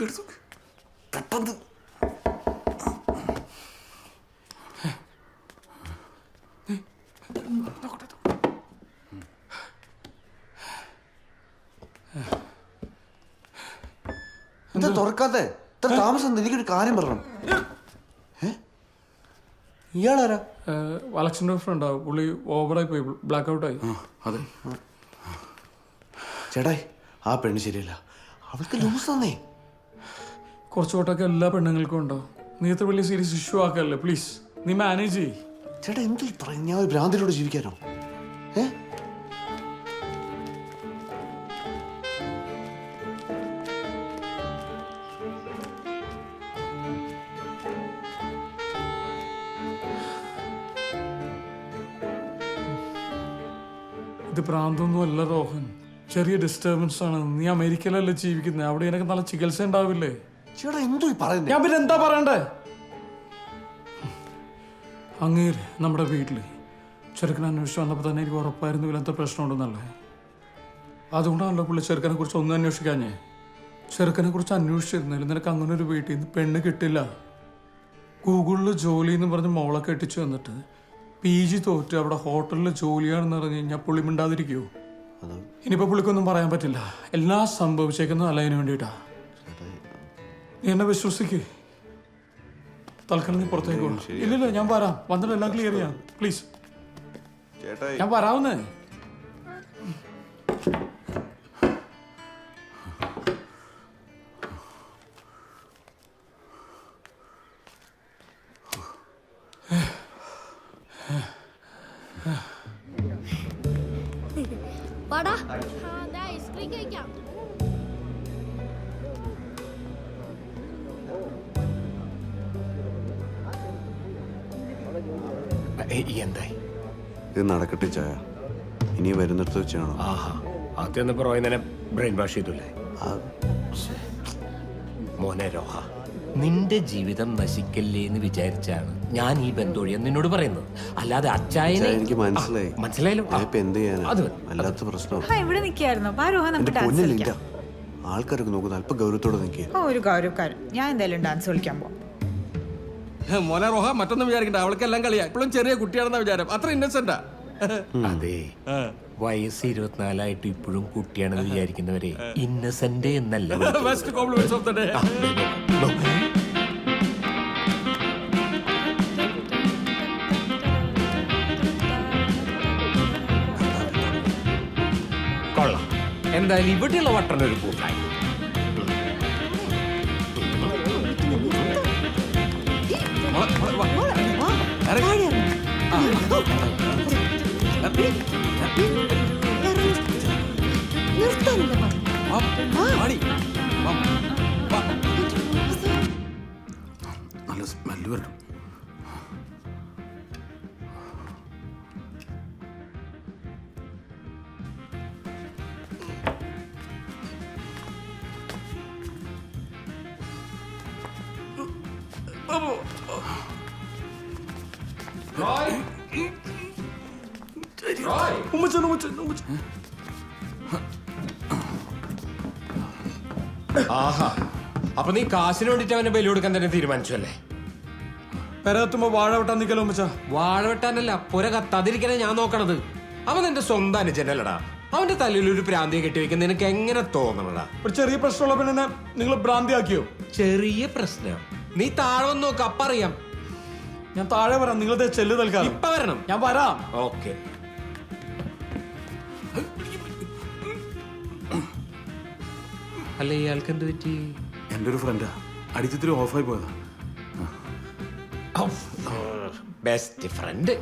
എടുത്ത് നോക്ക് പെട്ടെന്ന് എന്താ തുറക്കാത്തെ ഇത്ര താമസം? എനിക്കൊരു കാര്യം പറയണം. ഏ? ഇയാളാരാ? അലക്സിന്റെ ഫ്രണ്ടാ പുള്ളി ഓവറായി പോയി. ബ്ലാക്ക് ഔട്ടായി അതെ. ചേട്ടായി ആ പെണ്ണ് ശരിയല്ല. അവൾക്ക് ലൂസ് തന്നേ കുറച്ച് വട്ടമൊക്കെ എല്ലാ പെണ്ണുങ്ങൾക്കും ഉണ്ടോ? നീ ഇത്ര വലിയ സീരിയസ് ഇഷ്യൂ ആക്കല്ലേ? പ്ലീസ് നീ മാനേജ് ചെയ്യ്. ചേട്ടാ എന്തു ഞാൻ ഭ്രാന്തിലൂടെ ജീവിക്കാനോ? ഏ? ഇത് പ്രാന്തൊന്നും അല്ല റോഹൻ. ചെറിയ ഡിസ്റ്റർബൻസ് ആണ്. നീ അമേരിക്കയിലല്ലേ ജീവിക്കുന്നത് അവിടെ എനിക്ക് നല്ല ചികിത്സ ഉണ്ടാവില്ലേ? ചേട്ടാ എന്തോ ഈ പറയുന്നേ? ഞാൻ പിന്നെ എന്താ പറയണ്ടേ? അങ്ങേര് നമ്മുടെ വീട്ടിൽ ചെറുക്കനെ അന്വേഷിച്ച് വന്നപ്പോൾ തന്നെ എനിക്ക് ഉറപ്പായിരുന്നു ഇല്ലാത്ത പ്രശ്നമുണ്ടെന്നല്ലേ? അതുകൊണ്ടാണല്ലോ പുള്ളി ചെറുക്കനെ കുറിച്ച് ഒന്നും അന്വേഷിക്കാഞ്ഞേ. ചെറുക്കനെ കുറിച്ച് അന്വേഷിച്ചിരുന്നില്ല. നിനക്ക് അങ്ങനെ ഒരു വീട്ടിൽ നിന്ന് പെണ്ണ് കിട്ടില്ല. ഗൂഗിളിൽ ജോലി എന്ന് പറഞ്ഞ് മോളെ കെട്ടിച്ചു വന്നിട്ട് പി ജി തോറ്റ് അവിടെ ഹോട്ടലിൽ ജോലിയാണെന്ന് പറഞ്ഞു കഴിഞ്ഞാൽ പുള്ളി മിണ്ടാതിരിക്കുവോ? ഇനിയിപ്പോ ഇനിയിപ്പോൾ പുള്ളിക്കൊന്നും പറയാൻ പറ്റില്ല. എല്ലാം സംഭവിച്ചേക്കുന്നത് അല്ലതിന് വേണ്ടിയിട്ടാ. നീ എന്നെ വിശ്വസിക്ക്. തൽക്കാലം നീ പുറത്തേക്ക് പോകണം ഇല്ലില്ല ഞാൻ വരാം. വന്നിട്ട് എല്ലാം ക്ലിയർ ചെയ്യാം. പ്ലീസ് ചേട്ടായി. ഞാൻ വരാവുന്നേ. വാടാ. ഐസ്ക്രീം കഴിക്കാം. എന്തായി? ഇത് നടക്കട്ടെ ചായ. ഇനി വരുന്നിടത്ത് വെച്ചാണോ? ആഹാ ആദ്യം തന്നെ ബ്രെയിൻ വാഷ് ചെയ്തില്ലേ? ആ, മോനെ രോഹ. നിന്റെ ജീവിതം നശിക്കല്ലേ എന്ന് വിചാരിച്ചാണ് ഞാൻ ഈ ബന്ധോഴിയെന്ന് നിന്നോട് പറയുന്നത്. അല്ലാതെ അച്ചായനെ ചായ എനിക്ക് മനസ്സിലായി. ആ, മനസ്സിലായല്ലോ. ആ, ഞാൻ ഇപ്പൊ എന്ത് ചെയ്യാനാ? അത് മതി. വല്ലാത്ത പ്രശ്നം ആ ഇവിടെ നിൽക്കായിരുന്നു ആരോഹ രോഹ നമുക്ക് ഡാൻസ് കളിക്കാം. ആൾക്കാരൊക്കെ നോക്കുന്ന അല്പം ഗൗരവത്തോടെ നിൽക്കുക. ഓ ഒരു ഗൗരവക്കാരൻ. ഞാൻ എന്തായാലും ഡാൻസ് കളിക്കാൻ പോവാം. മോനെ റോഹ മറ്റൊന്നും വിചാരിക്കണ്ട. അവൾക്കെല്ലാം കളിയാ. ഇപ്പോഴും ചെറിയ കുട്ടിയാണെന്ന വിചാരം. അത്ര ഇന്നസെന്റാ അതെ. വയസ്സ് ഇരുപത്തിനാലായിട്ട് ഇപ്പോഴും കുട്ടിയാണെന്ന് വിചാരിക്കുന്നവരെ ഇന്നസെന്റ് എന്നല്ല. Best compliments of the day. കൊള്ളാം. എന്തായാലും ഇവിടെയുള്ള വട്ടനൊരു കൂട്ടായി നല്ല സ്മെല്ല് വരണം ഉമ്മച്ചൻ ഉമ്മച്ചൻ ഉമ്മച്ചൻ ആഹാ. അപ്പൊ നീ കാശിന് വേണ്ടിട്ട് അവനെ ബലി കൊടുക്കാൻ തന്നെ തീരുമാനിച്ചു അല്ലേ പെരകത്തുമ്പോ വാഴ വെട്ടാൻ നിൽക്കലോ ഉമ്മച്ച? വാഴ വെട്ടാനല്ല പുര കത്താതിരിക്കാനാ ഞാൻ നോക്കണത്. അവൻ എന്റെ സ്വന്തം അനുജനല്ലടാ. അവന്റെ തലയിൽ ഒരു പ്രാന്തിയെ വെക്കുന്ന നിനക്ക് എങ്ങനെ തോന്നണടാ? ഒരു ചെറിയ പ്രശ്നമുള്ള പെണ്ണിനെ നിങ്ങൾ ഭ്രാന്തിയാക്കിയോ? ചെറിയ പ്രശ്നം. നീ താഴെ വന്ന് നോക്ക് അപ്പറിയാം ഞാൻ താഴെ വരാം. നിങ്ങളത് ചെല്ല് നൽകാം ഇപ്പൊ വരണം. ഞാൻ വരാം. ഓക്കെ. അല്ല ഇയാൾക്ക് എന്ത് പറ്റി? എന്റെ ഒരു ഫ്രണ്ടാ അടിച്ചിത്തിരി ഓഫായി പോയതാ. ബെസ്റ്റ് ഫ്രണ്ട്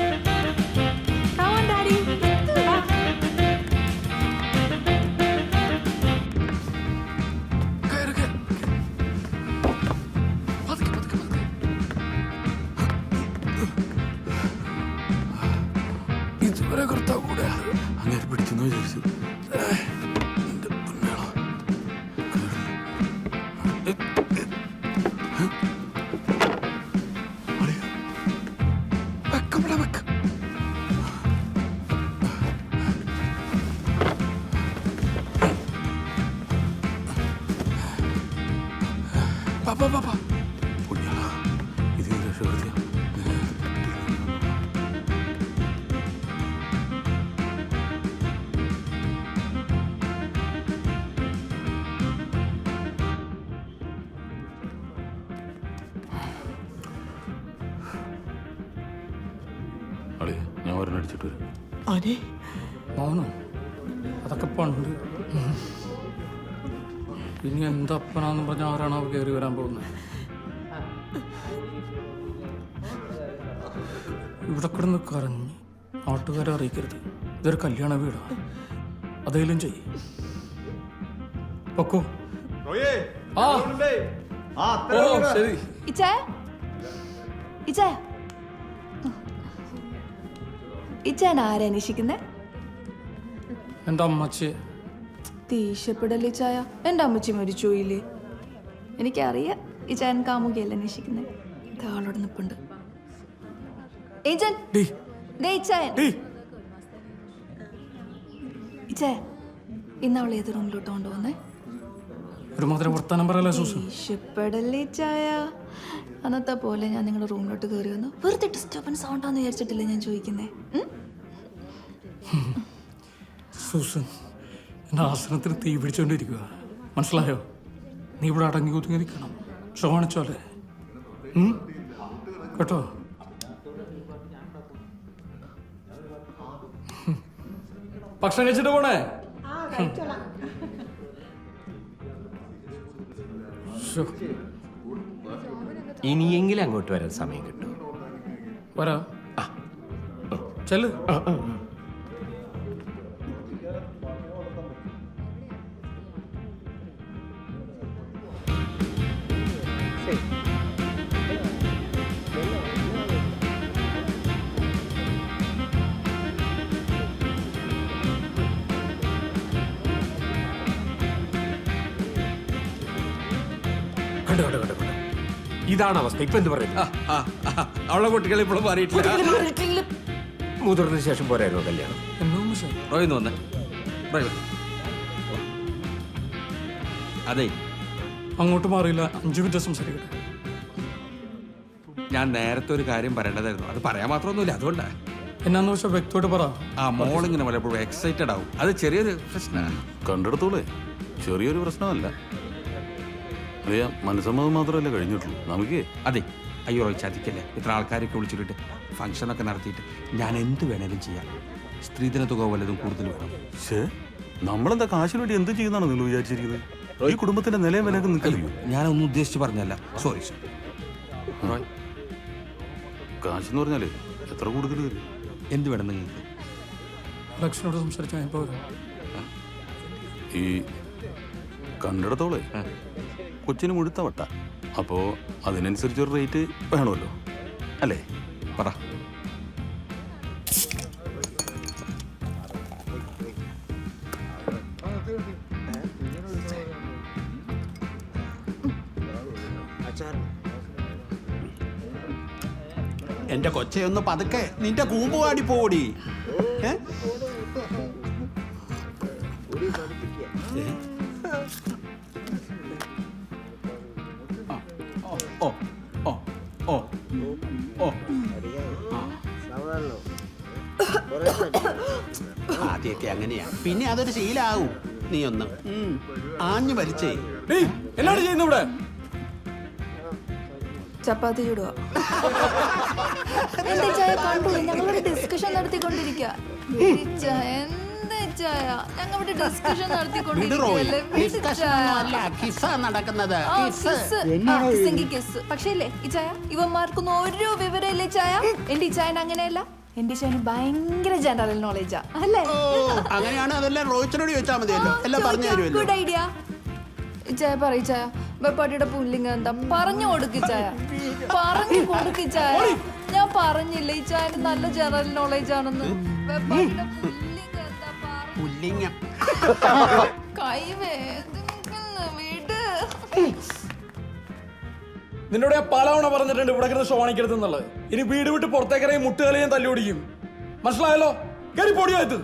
Come അവരെ കർത്താവ് കൂടെ. അങ്ങനെ പിടിക്കുന്നു വിചാരിച്ചു. പാപ്പ പാപ്പ അളിയ ഞാൻ ഒരെണ്ണം അടിച്ചിട്ട് വരാം. മോനോ? അതൊക്കെ പണ്ട്. ഇനി എന്തപ്പനാന്ന് പറഞ്ഞ ആരാണ് അവ കയറി വരാൻ പോകുന്നത് ഇവിടെ കിടന്ന് കറങ്ങി നാട്ടുകാരെ അറിയിക്കരുത്. ഇതൊരു കല്യാണ വീടാ. അതേലും ചെയ് പൊക്കോ. ആ. ശരി. ഇച്ചേ. ഇച്ചായ എന്റെ ദേഷ്യപ്പെടല്ലേ എന്റെ അമ്മച്ചി മരിച്ചുപോയില്ലേ എനിക്കറിയാം കാമുകയല്ല ഇന്ന് ഏത് റൂമിലോട്ട് കൊണ്ടുവന്നേ ഒരുമാതിരി വർത്താനം പറയല്ലേ സൂസു? ഇഷ്ടപ്പെടല്ലേ ചായ. അന്നത്തെ പോലെ ഞാൻ നിങ്ങളുടെ റൂമിലോട്ട് കയറി വന്നു. വെറുതെ ഡിസ്റ്റർബൻസ് വിചാരിച്ചിട്ടില്ല ഞാൻ ചോദിക്കുന്നേ. സൂസൻ എന്റെ ആസനത്തിന് തീ പിടിച്ചുകൊണ്ടിരിക്കുക മനസ്സിലായോ? നീ ഇവിടെ അടങ്ങി ഒതുങ്ങി നിൽക്കണം. ശ്രവണിച്ചോലെ? കേട്ടോ? ഭക്ഷണം കഴിച്ചിട്ട് പോണേ? ശ്ശോ, ഇനിയെങ്കിലും അങ്ങോട്ട് വരാൻ സമയം കിട്ടും. വരാ. ചെല്ല്. കണ്ടു കണ്ടു കണ്ടു കണ്ടു. ഇതാണ് അവസ്ഥ. ഇപ്പൊ എന്ത് പറയുന്നത്. അവളെ കുട്ടികൾ ഇപ്പോഴും മാറിയിട്ടില്ല. മുതിർന്ന ശേഷം പോരായിരുന്നു കല്യാണം. റോയിന്ന് വന്നേ. റോയ്. അതെ. അങ്ങോട്ട് മാറിയില്ല. അഞ്ചു മിനിറ്റ് സംസാരിക്കട്ടെ. ഞാൻ നേരത്തെ ഒരു കാര്യം പറയേണ്ടതായിരുന്നു. അത് പറയാൻ മാത്രമൊന്നുമില്ല അതുകൊണ്ടാ. എന്നാന്ന് വെച്ചാൽ വ്യക്തിയോട് പറ. ആ മോളിങ്ങനെ പലപ്പോഴും എക്സൈറ്റഡ് ആവും. അത് ചെറിയൊരു പ്രശ്നമാണ് കണ്ടെടുത്തോളേ. ചെറിയൊരു പ്രശ്നമല്ല. അറിയാം മനസ്സമ്മതം മാത്രമല്ലേ കഴിഞ്ഞിട്ടുള്ളൂ. നമുക്ക്. അതെ അയ്യോ റോയ് ചതിക്കല്ലേ? ഇത്ര ആൾക്കാരൊക്കെ വിളിച്ചിട്ട് ഫംഗ്ഷനൊക്കെ നടത്തിയിട്ട് ഞാൻ എന്ത് വേണേലും ചെയ്യാം. സ്ത്രീധന തുക വല്ലതും കൂടുതൽ വേണം. ഷേ നമ്മളെന്താ കാശിന് വേണ്ടി എന്ത് ചെയ്യുന്നതാണ് നിങ്ങൾ വിചാരിച്ചിരിക്കുന്നത്? ഈ കുടുംബത്തിന്റെ നിലയും വിലയൊക്കെ നിൽക്കറിയോ ഞാനൊന്നും ഉദ്ദേശിച്ച് പറഞ്ഞല്ല സോറി സർ റോയ്. എന്ന് പറഞ്ഞാലേ എത്ര കൂടുതൽ എന്ത് വേണം നിങ്ങൾക്ക്? ലക്ഷനോട് സംസാരിച്ചാൽ ഇപ്പോൾ ഈ കണ്ടെടുത്തോളെ. കൊച്ചിന് മുഴുത്ത വട്ട. അപ്പോ അതിനനുസരിച്ച് ഒരു റേറ്റ് വേണമല്ലോ. അല്ലേ? പറ. എന്റെ കൊച്ചയൊന്ന് പതുക്കെ. നിന്റെ കൂമ്പ് കാടി പോടി. ഏ? ആദ്യമൊക്കെ അങ്ങനെയാ. പിന്നെ അതൊരു ശീലാവും. നീ ഒന്ന്. ആഞ്ഞു വലിച്ചേ. എന്നാണ് ചെയ്യുന്നു ഇവിടെ? ചപ്പാത്തി ചൂടുക. എന്താ ചായ ഞങ്ങളോട് ഡിസ്കഷൻ നടത്തിക്കൊണ്ടിരിക്കുക. പക്ഷേ ഇല്ലേ ഈ ചായ? ഇവന്മാർക്കൊന്നും ഒരു വിവരമില്ല ചായ. എന്റെ ഈ ചായ അങ്ങനെയല്ല. എന്റെ ഈ ചായന് ഭയങ്കര ജനറൽ നോളജാ അല്ലേ? അങ്ങനെയാണ് അതെല്ലാം റോഹിച്ചനോട് ചോദിച്ചാൽ മതിയല്ലോ. എല്ലാം പറഞ്ഞു തരുമല്ലോ. ഗുഡ് ഐഡിയ ചായ പറയ ചായ. വെപ്പാട്ടിയുടെ പുല്ലിങ് എന്താ? പറഞ്ഞു കൊടുക്ക് ചായ. പറഞ്ഞു കൊടുക്ക് ചായ. ഞാൻ പറഞ്ഞില്ല ഈ ചായ നല്ല ജനറൽ നോളജ് ആണെന്ന്? വെപ്പാട്ടിയുടെ പുല്ലിങ് എന്താ? പുല്ലിങ്ങ കൈ വേദനിക്കുന്നു നിന്നോട് ഞാൻ പലവണ പറഞ്ഞിട്ടുണ്ട് ഇവിടെ കിടന്ന് ഷോണിക്കരുത് എന്നുള്ളത് ഇനി വീട് വിട്ട് പുറത്തേക്കിറങ്ങി മുട്ടുകലയും തല്ലി ഓടിക്കും മനസ്സിലായല്ലോ? കയറി പൊടിയായത്